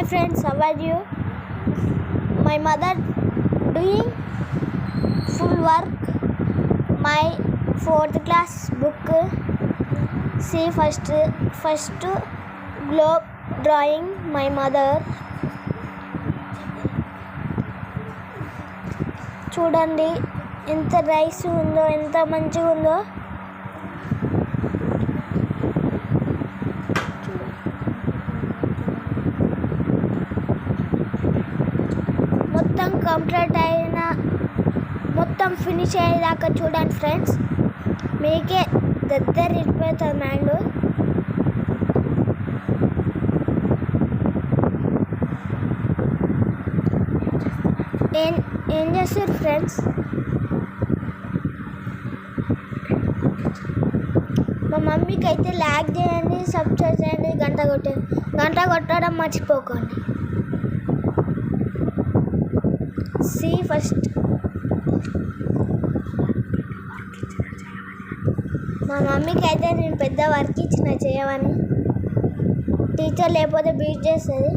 Hi friends our you my mother doing full work my fourth class book C first first globe drawing my mother చూడండి ఎంత rice ఉందో ఎంత మంచిగా ఉందో మొత్తం కంప్లీట్ అయిన మొత్తం ఫినిష్ అయ్యేదాకా చూడండి ఫ్రెండ్స్ మీకే దగ్గర ఇరిపోతుంది మైండ్ ఏం ఏం చేస్తారు ఫ్రెండ్స్ మా మమ్మీకి అయితే ల్యాక్ చేయండి సబ్స్క్రైబ్ చేయండి గంట కొట్టండి. గంట కొట్టడం మర్చిపోకండి. C first. మా మమ్మీకి అయితే నేను పెద్ద వర్క్ ఇచ్చిన చేయమని. టీచర్ లేకపోతే బీట్ చేస్తుంది.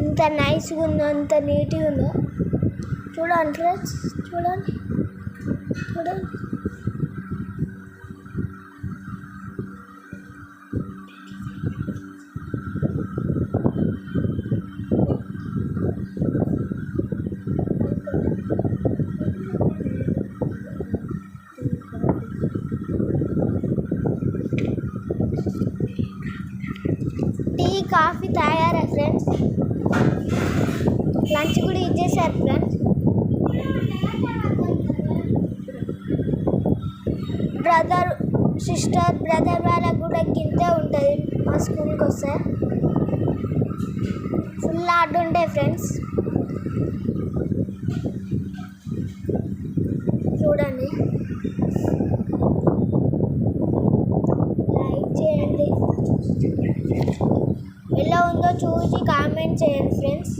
ఇంత నైస్గా ఉందో అంత నీట్గా ఉందో. చూడండి ఫ్రెండ్స్ చూడండి. చూడండి. టీ కాఫీ తాగారా ఫ్రెండ్స్ లంచ్ కూడా ఇచ్చేసారు ఫ్రెండ్స్ బ్రదర్ సిస్టర్ బ్రదర్ వాళ్ళకు కూడా గింతే ఉంటుంది మా స్కూల్కి వస్తే. ఫుల్ ఆట ఉండే ఫ్రెండ్స్ చూడండి లైక్ చేయండి ఎలా ఉందో చూసి కామెంట్ చేయండి ఫ్రెండ్స్.